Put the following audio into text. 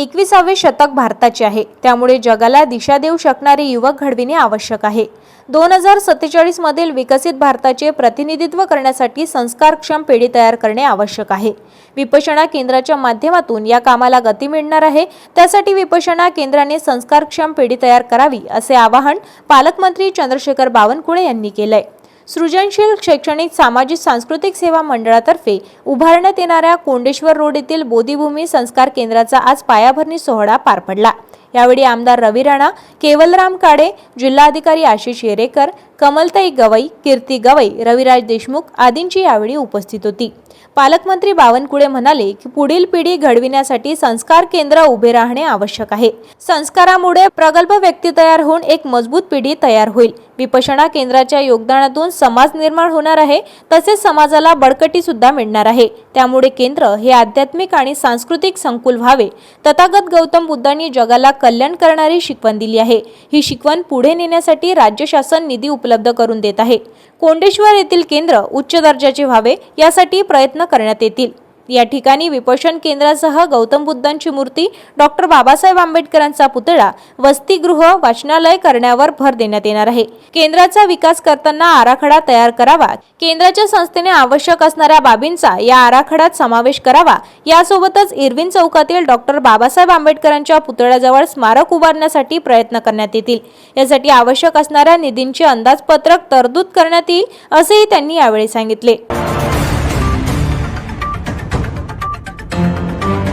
एकविसावे शतक भारताचे आहे. त्यामुळे जगाला दिशा देऊ शकणारे युवक घडविणे आवश्यक आहे. दोन हजार सत्तेचाळीस मधील विकसित भारताचे प्रतिनिधित्व करण्यासाठी संस्कारक्षम पिढी तयार करणे आवश्यक आहे. विपशना केंद्राच्या माध्यमातून या कामाला गती मिळणार आहे. त्यासाठी विपशना केंद्राने संस्कारक्षम पिढी तयार करावी असे आवाहन पालकमंत्री चंद्रशेखर बावनकुळे यांनी केलंय. सृजनशील शैक्षणिक सामाजिक सांस्कृतिक सेवा मंडळातर्फे उभारण्यात येणाऱ्या कोंडेश्वर रोड येथील बोधिभूमी संस्कार केंद्राचा आज पायाभरणी सोहळा पार पडला. यावेळी आमदार रवी राणा केवलराम काडे जिल्हाधिकारी आशिष येरेकर कमलताई गवई कीर्ती गवई रविराज देशमुख आदींची यावेळी उपस्थित होती. पालकमंत्री बावनकुळे म्हणाले की पुढील पिढी घडविण्यासाठी संस्कार केंद्र उभे राहणे आवश्यक आहे. संस्कारामुळे प्रगल्भ व्यक्ती तयार होऊन एक मजबूत पिढी तयार होईल. विपशणा केंद्राच्या योगदानातून समाज निर्माण होणार आहे तसेच समाजाला बळकटी सुद्धा मिळणार आहे. त्यामुळे केंद्र हे आध्यात्मिक आणि सांस्कृतिक संकुल व्हावे. तथागत गौतम बुद्धांनी जगाला कल्याण करणारी शिकवण दिली आहे. ही शिकवण पुढे नेण्यासाठी राज्य शासन निधी उपलब्ध करून देत आहे. कोंडेश्वर येथील केंद्र उच्च दर्जाचे व्हावे यासाठी प्रयत्न करण्यात येतील. या ठिकाणी विपोषण केंद्रासह गौतम बुद्धांची मूर्ती डॉक्टर बाबासाहेब आंबेडकरांचा पुतळा वसतिगृह वाचनालय करण्यावर भर देण्यात येणार आहे. केंद्राचा विकास करताना आराखडा तयार करावा. केंद्राच्या संस्थेने आवश्यक असणाऱ्या बाबींचा या आराखड्यात समावेश करावा. यासोबतच इरविन चौकातील डॉक्टर बाबासाहेब आंबेडकरांच्या पुतळ्याजवळ स्मारक उभारण्यासाठी प्रयत्न करण्यात येतील. यासाठी आवश्यक असणाऱ्या निधींचे अंदाजपत्रक तरतूद करण्यात येईल असेही त्यांनी यावेळी सांगितले.